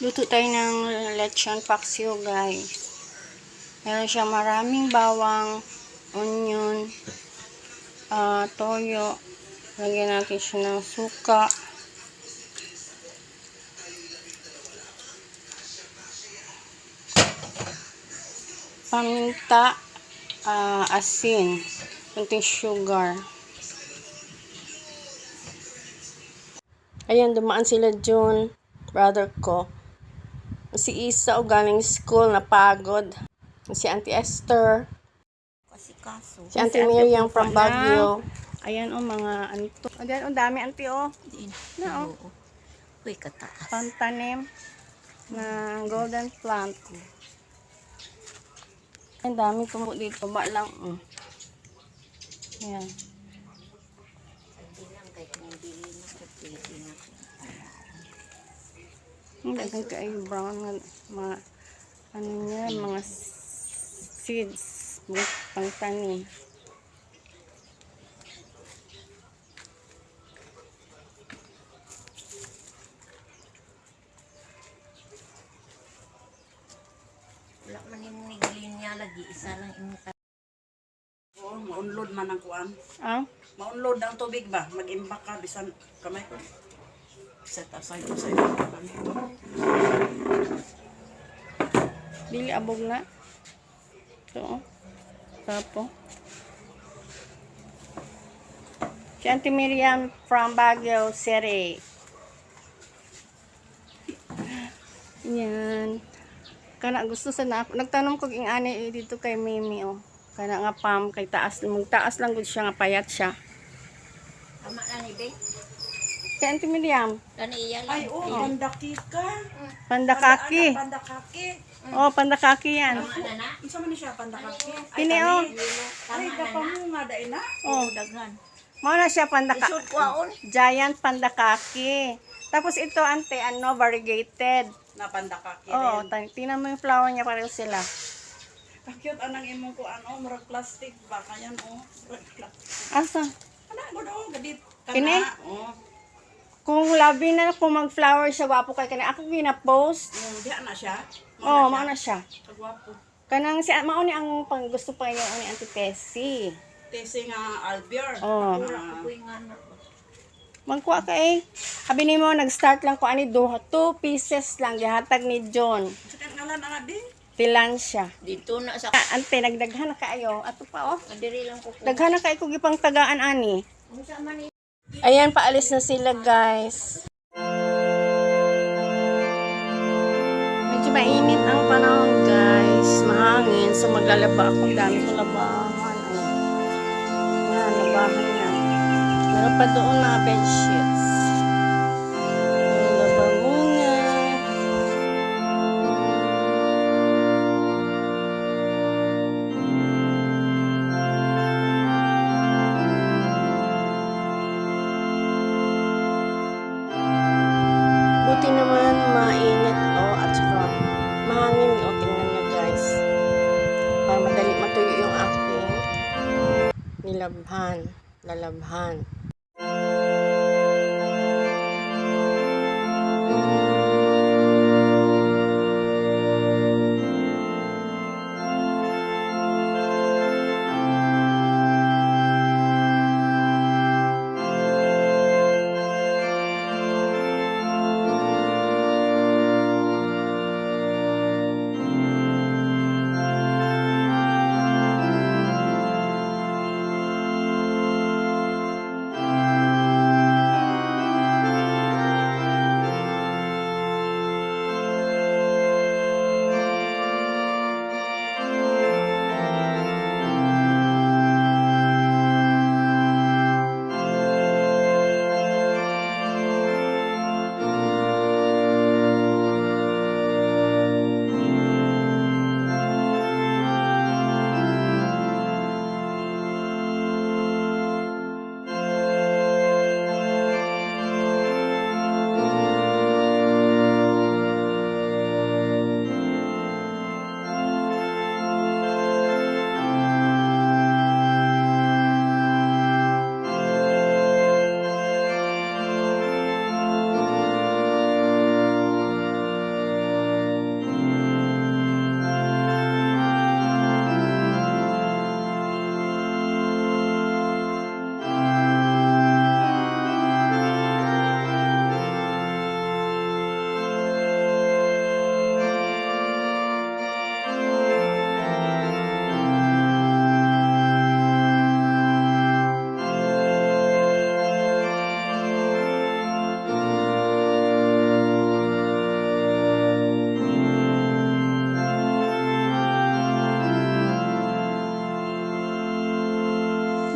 Luto tayo ng lechon paksiw, guys. Meron siya maraming bawang, onion, ah, toyo. Lagyan natin siya ng suka. Paminta, ah, asin, kunting sugar. Ayan, dumaan sila June, brother ko. Si Isa o galing school, napagod. Si Auntie Esther. Kasi kaso. Si Auntie Miriam from Baguio. Ayan o, mga anto. Ayan o, dami Auntie o. Din. Na, oh. Oo. Uy, kataas. Pantanim ng golden plant. Ang dami tumo dito. Ba lang. Mm. Ayan. Hindi lang kay kung bili na ko pwede na ko. Ang daghan kayo brown nga mga ano niya, mga seeds, mga pangtanim. Wala man yung niya lagi. Isa lang yung Oo, maunlod man ang kuan. Ah, Maunlod ang tubig ba? Mag-imbak ka, bisan kamay ko. Set aside ko sa iyo. dili abog na. Ito. oh. Tapo. Si Auntie Miriam from Baguio City. Yan. Kana gusto sa na nagtanong ko ing ani eh, dito kay Mimi oh. Kana nga pam kay taas mong taas lang gud siya nga payat siya. Tama na ni Be. Si Auntie Miriam, iya Ay, oh, pandaki ka. pandakaki. Pandakaki. Oh, pandakaki yan. Na. Isa man ni siya, pandakaki. Ay, Kini oh. Ay, Tama na na. mo nga dahil na. Oh, Daghan. mao na siya pandaka. Isod kwaon. Giant pandakaki. Tapos ito ante ano variegated. Na pandakaki Oh, rin. tingnan mo yung flower niya pareho sila. Ang cute anang imong kuan, oh, murag plastic ba? Kayan, oh. Murag plastic. Asa? Ano, go daw, gadit. Kana, Kini? Oh. Kung labi na kung mag-flower siya, wapo kay kani ako gina-post. Yung, di na siya. Oh, mao na siya. Kagwapo. Kanang si mao ni ang pang gusto pa niya ni Auntie Tessie. Tesi nga Albier. Oh. Ah, Uy nga na. Magkuha ka eh. Sabi ni mo, nag-start lang ko ani do two pieces lang gihatag ni John. Sa kang ngalan, ana, di? Tilan siya. Dito na sa Ah, Ante, nagdaghan na kaayo. Ato pa oh. kadiri lang ko. Daghan na kay ko gipang tagaan ani. Unsa man ni Ayan, paalis na sila guys. Medyo mainit ang panahon guys. Mahangin. So maglalaba ako. Dami ko labahan. Oh. Yan, labahan yan. Meron pa doon mga bedsheets. Ang nilabhan, lalabhan.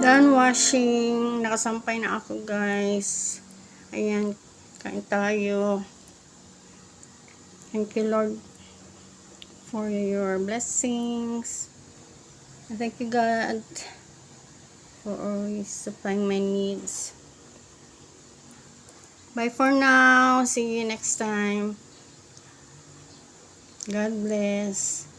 Done washing. Nakasampay na ako, guys. Ayan, kain tayo. Thank you, Lord, for your blessings. Thank you, God, for always supplying my needs. Bye for now. See you next time. God bless.